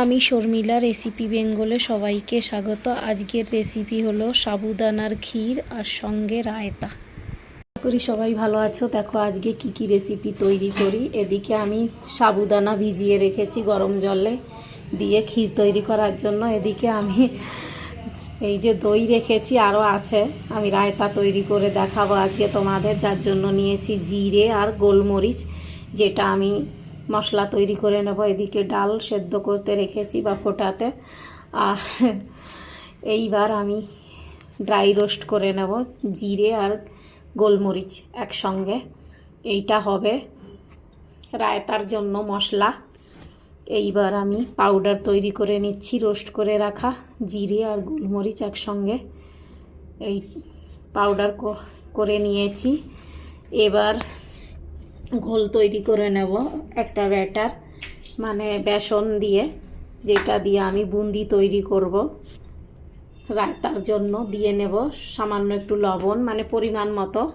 আমি শর্মিলা রেসিপি বেঙ্গলে সবাইকে স্বাগত। আজকের রেসিপি হলো সাবুদানার ক্ষীর আর সঙ্গে রায়তা। করি সবাই ভালো আছো। দেখো, আজকে কি কি রেসিপি তৈরি করি। এদিকে আমি সাবুদানা ভিজিয়ে রেখেছি গরম জলে দিয়ে ক্ষীর তৈরি করার জন্য। এদিকে আমি এই যে দই রেখেছি আরও আছে। আমি রায়তা তৈরি করে দেখাবো আজকে তোমাদের। যার জন্য নিয়েছি জিরে আর গোলমরিচ, যেটা আমি মশলা তৈরি করে নেব, এদিকে ডাল সেদ্ধ করতে রেখেছি বা ফোটাতে। আর এইবার আমি ড্রাই রোস্ট করে নেব, জিরে আর গোলমরিচ একসঙ্গে। এইটা হবে রায়তার জন্য মশলা। এইবার আমি পাউডার তৈরি করে নিচ্ছি, রোস্ট করে রাখা জিরে আর গোলমরিচ একসঙ্গে। এই পাউডার করে নিয়েছি। এবার ঘোল তৈরি করে নেব, একটা ব্যাটার মানে বেসন দিয়ে, যেটা দিয়ে আমি বুন্দি তৈরি করব। রায়তার জন্য দিয়ে নেব সামান্য একটু লবণ মানে পরিমাণ মতো।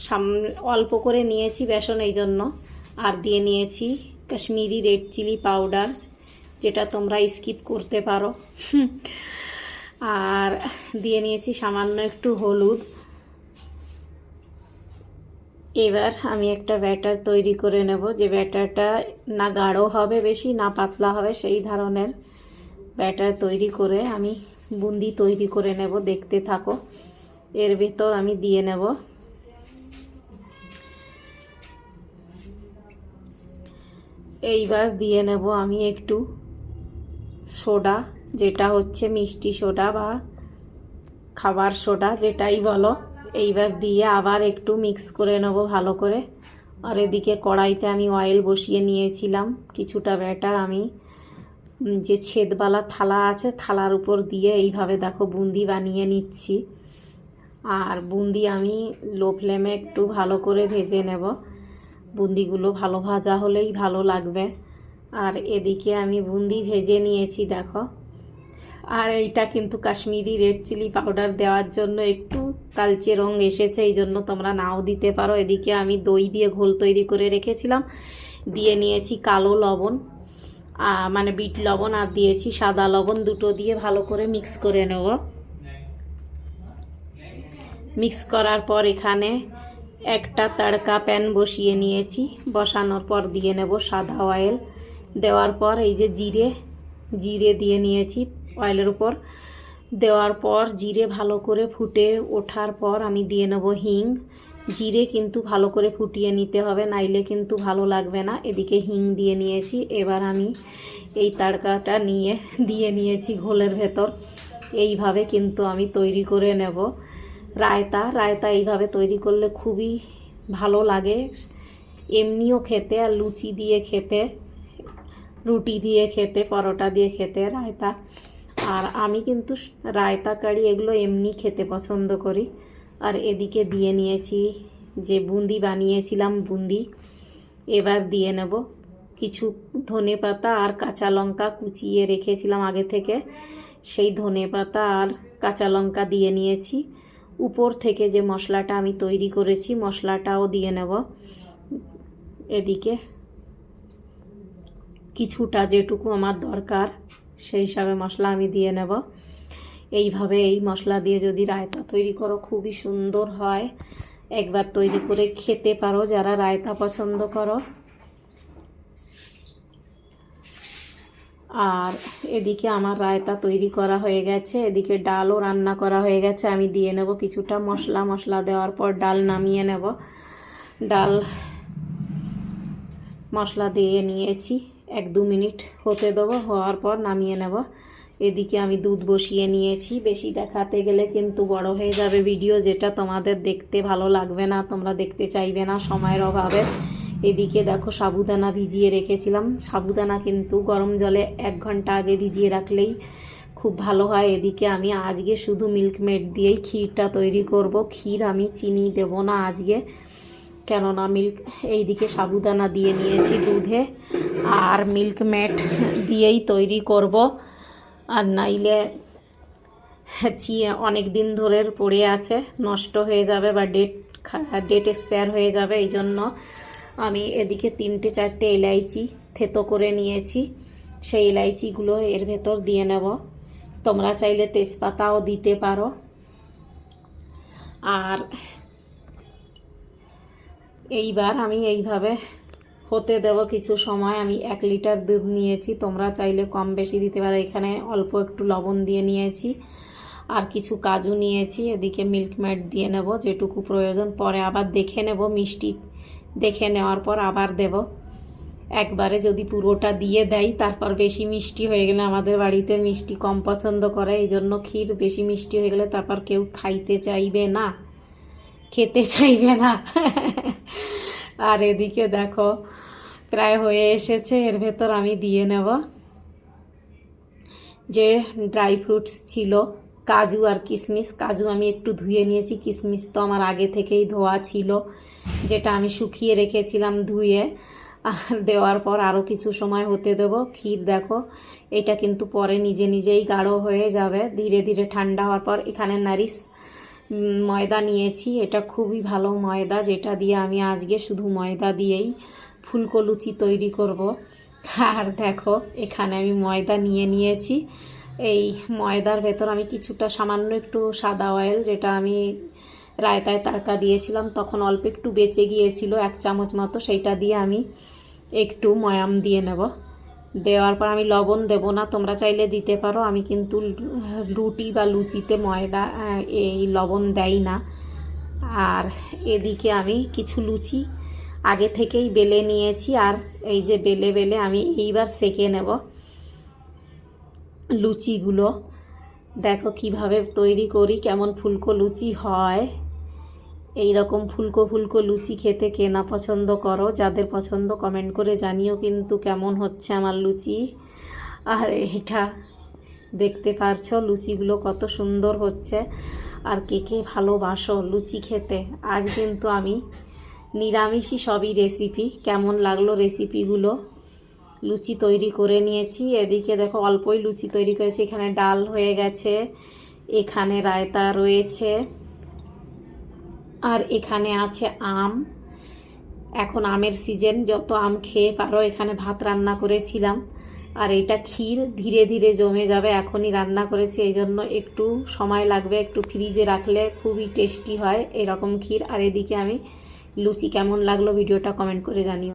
সাম, অল্প করে নিয়েছি বেসন এই জন্য। আর দিয়ে নিয়েছি কাশ্মীরি রেড চিলি পাউডার, যেটা তোমরা স্কিপ করতে পারো। আর দিয়ে নিয়েছি সামান্য একটু হলুদ। এবার আমি একটা ব্যাটার তৈরি করে নেব, যে ব্যাটারটা না গাঢ় হবে বেশি, না পাতলা হবে, সেই ধরনের ব্যাটার তৈরি করে আমি বুন্দি তৈরি করে নেব, দেখতে থাকো। এর ভেতর আমি দিয়ে নেব। এইবার দিয়ে নেব আমি একটু সোডা, যেটা হচ্ছে মিষ্টি সোডা বা খাবার সোডা, যেটাই বলো। এইবার দিয়ে আবার একটু মিক্স করে নেব ভালো করে। আর এদিকে কড়াইতে আমি অয়েল বসিয়ে নিয়েছিলাম কিছুটা ব্যাটার আমি যে ছেদবালা থালা আছে, থালার উপর দিয়ে এইভাবে দেখো বুন্দি বানিয়ে নিচ্ছি। আর বুন্দি আমি লো ফ্লেমে একটু ভালো করে ভেজে নেব। বুন্দিগুলো ভালো ভাজা হলেই ভালো লাগবে। আর এদিকে আমি বুন্দি ভেজে নিয়েছি, দেখো। আর এইটা কিন্তু কাশ্মীরি রেড চিলি পাউডার দেওয়ার জন্য একটু কালচে রং এসেছে, এই জন্য তোমরা নাও দিতে পারো। এদিকে আমি দই দিয়ে ঘোল তৈরি করে রেখেছিলাম, দিয়ে নিয়েছি কালো লবণ মানে বিট লবণ, আর দিয়েছি সাদা লবণ, দুটো দিয়ে ভালো করে মিক্স করে নেব। মিক্স করার পর এখানে একটা তাড়কা প্যান বসিয়ে নিয়েছি, বসানোর পর দিয়ে নেব সাদা অয়েল। দেওয়ার পর এই যে জিরে জিরে দিয়ে নিয়েছি অয়েলের উপর। দেওয়ার পর জিরে ভালো করে ফুটে ওঠার পর আমি দিয়ে নেব হিং। জিরে কিন্তু ভালো করে ফুটিয়ে নিতে হবে, নাইলে কিন্তু ভালো লাগবে না। এদিকে হিং দিয়ে নিয়েছি, এবার আমি এই তাড়কাটা নিয়ে, দিয়ে নিয়েছি ঘোলের ভেতর। এইভাবে কিন্তু আমি তৈরি করে নেব। রায়তা রায়তা এইভাবে তৈরি করলে খুবই ভালো লাগে। এমনিও খেতে, আর লুচি দিয়ে খেতে, রুটি দিয়ে খেতে, পরোটা দিয়ে খেতে রায়তা আর আমি কিন্তু রায়তা কারি এগুলো এমনি খেতে পছন্দ করি। আর এদিকে দিয়ে নিয়েছি যে বুন্দি বানিয়েছিলাম, বুন্দি। এবার দিয়ে নেব কিছু ধনে পাতা আর কাঁচা লঙ্কা কুচিয়ে রেখেছিলাম আগে থেকে। সেই ধনে পাতা আর কাঁচা লঙ্কা দিয়ে নিয়েছি। উপর থেকে যে মশলাটা আমি তৈরি করেছি, মশলাটাও দিয়ে নেব। এদিকে কিছুটা যেটুকু আমার দরকার সেই হিসাবে মশলা আমি দিয়ে নেব। এইভাবে এই মশলা দিয়ে যদি রায়তা তৈরি করো, খুবই সুন্দর হয়। একবার তৈরি করে খেতে পারো যারা রায়তা পছন্দ করো। আর এদিকে আমার রায়তা তৈরি করা হয়ে গেছে, এদিকে ডালও রান্না করা হয়ে গেছে। আমি দিয়ে নেব কিছুটা মশলা মশলা দেওয়ার পর ডাল নামিয়ে নেব। ডাল মশলা দিয়ে নিয়েছি। এক দু মিনিট হতে দেবো, হওয়ার পর নামিয়ে নেব। এদিকে আমি দুধ বসিয়ে নিয়েছি। বেশি দেখাতে গেলে কিন্তু বড় হয়ে যাবে ভিডিও, যেটা তোমাদের দেখতে ভালো লাগবে না, তোমরা দেখতে চাইবে না সময়ের অভাবে। এদিকে দেখো সাবুদানা ভিজিয়ে রেখেছিলাম। সাবুদানা কিন্তু গরম জলে এক ঘণ্টা আগে ভিজিয়ে রাখলেই খুব ভালো হয়। এদিকে আমি আজকে শুধু মিল্ক মেড দিয়েই ক্ষীরটা তৈরি করব। ক্ষীর আমি চিনি দেব না আজকে। কেননা মিল্ক এইদিকে সাবুদানা দিয়ে নিয়েছি দুধে আর মিল্ক মেড দিয়েই তৈরি করব। আর নাইলে চিয়ে অনেক দিন ধরে পড়ে আছে, নষ্ট হয়ে যাবে বা ডেট ডেট এক্সপায়ার হয়ে যাবে, এই জন্য আমি এদিকে তিনটে চারটে এলাইচি থেতো করে নিয়েছি। সেই ইলাইচিগুলো এর ভেতর দিয়ে নেব। তোমরা চাইলে তেজপাতাও দিতে পারো। আর এইবার আমি এইভাবে হতে দেব কিছু সময়। আমি এক লিটার দুধ নিয়েছি। তোমরা চাইলে কম বেশি দিতে পারো। এখানে অল্প একটু লবণ দিয়ে নিয়েছি। আর কিছু কাজু নিয়েছি। এদিকে মিল্ক মেড দিয়ে নেব যেটুকু প্রয়োজন। পরে আবার দেখে নেব মিষ্টি। দেখে নেওয়ার পর আবার দেব। একবারে যদি পুরোটা দিয়ে দেয় তারপর বেশি মিষ্টি হয়ে গেলে আমাদের বাড়িতে মিষ্টি কম পছন্দ করে। এই জন্য ক্ষীর বেশি মিষ্টি হয়ে গেলে তারপর কেউ খাইতে চাইবে না। খেতে চাইবে না। আর এদিকে দেখো, প্রায় হয়ে এসেছে, এর ভেতর আমি দিয়ে নেব। যে ড্রাই ফ্রুটস ছিল, কাজু আর কিশমিশ কাজু আমি একটু ধুয়ে নিয়েছি কিশমিশ তো আমার আগে থেকেই ধোয়া ছিল, যেটা আমি শুকিয়ে রেখেছিলাম ধুয়ে। আর দেওয়ার পর আরও কিছু সময় হতে দেব। ক্ষীর দেখো, এটা কিন্তু পরে নিজে নিজেই গাঢ় হয়ে যাবে। ধীরে ধীরে ঠান্ডা হওয়ার পর এখানে নারিশ ময়দা নিয়েছি, এটা খুবই ভালো ময়দা, যেটা দিয়ে আমি আজকে শুধু ময়দা দিয়েই ফুলকো লুচি তৈরি করব। আর দেখো, এখানে আমি ময়দা নিয়ে নিয়েছি। এই ময়দার ভেতর আমি কিছুটা সামান্য একটু সাদা অয়েল, যেটা আমি রায়তায় তারকা দিয়েছিলাম, তখন অল্প একটু বেঁচে গিয়েছিল, এক চামচ মতো, সেইটা দিয়ে আমি একটু ময়াম দিয়ে নেব। দেওয়ার পর আমি লবণ দেব না, তোমরা চাইলে দিতে পারো। আমি কিন্তু রুটি বা লুচিতে ময়দা এই লবণ দেই না। আর এদিকে আমি কিছু লুচি আগে থেকেই বেলে নিয়েছি, আর এই যে বেলে বেলে আমি এইবার সেকে নেব লুচিগুলো। দেখো কীভাবে তৈরি করি, কেমন ফুলকো লুচি হয়। এই রকম ফুলকো ফুলকো লুচি খেতে কে না পছন্দ করো, যাদের পছন্দ কমেন্ট করে জানিও কিন্তু কেমন হচ্ছে আমার লুচি। আর, এটা দেখতে পারছ লুচিগুলো কত সুন্দর হচ্ছে। আর কে কে ভালোবাসো লুচি খেতে, আজ কিন্তু আমি নিরামিষই সবই রেসিপি কেমন লাগল রেসিপিগুলো লুচি তৈরি করে নিয়েছি। এদিকে দেখো অল্পই লুচি তৈরি করেছি, এখানে ডাল হয়ে গেছে, এখানে রায়তা রয়েছে। আর এখানে আছে আম। এখন আমের সিজন, যত আম খেয়ে পারো, এখানে ভাত রান্না করেছিলাম। আর এটা ক্ষীর, ধীরে ধীরে জমে যাবে, এখনই রান্না করেছি এই জন্য একটু সময় লাগবে, একটু ফ্রিজে রাখলে খুবই টেস্টি হয় এরকম ক্ষীর। আর এদিকে আমি লুচি কেমন লাগল, ভিডিওটা কমেন্ট করে জানিও।